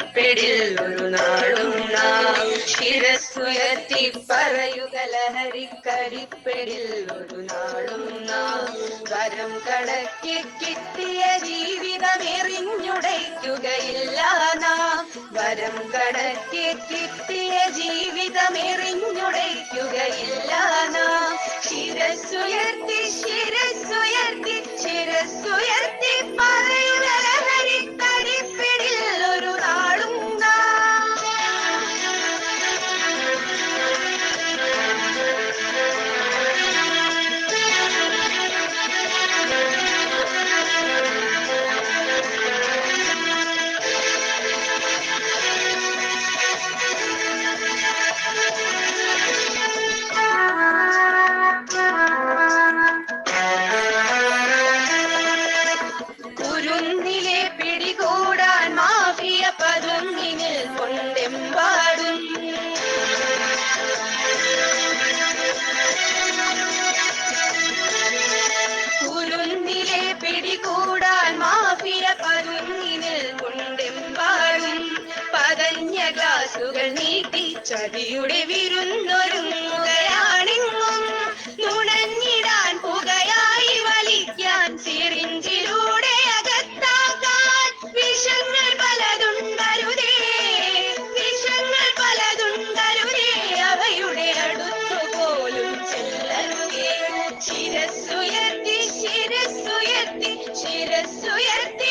ലഹരിക്കടിപ്പിടിൽ ഒരു നാളും നാം ശിരസ്സുയർത്തി പറയുക ലഹരിക്കടിപ്പിടിൽ ഒരു നാളും നാം വരം കടക്കി കിട്ടിയ ജീവിതം എറിഞ്ഞുടയ്ക്കുകയില്ല നാം. വരം കടക്കി കിട്ടിയ ജീവിതം എറിഞ്ഞുടയ്ക്കുകയില്ല കാലുകൾ നീട്ടി ചതിയുടെ വിരുന്നൊരുങ്ങുകയാണെങ്ങും നുണഞ്ഞിടാൻ പുകയായി വലിക്കാൻ സിറിഞ്ചിലൂടെ അകത്താക്കാൻ വിഷങ്ങൾ പലതുണ്ടരുതേ വിഷങ്ങൾ പലതുണ്ടരുതേ അവയുടെ അടുത്തു പോലും ചെല്ലരുതേ. ശിരസ്സുയർത്തി ശിരസ്സുയർത്തി ശിരസ്സുയർത്തി.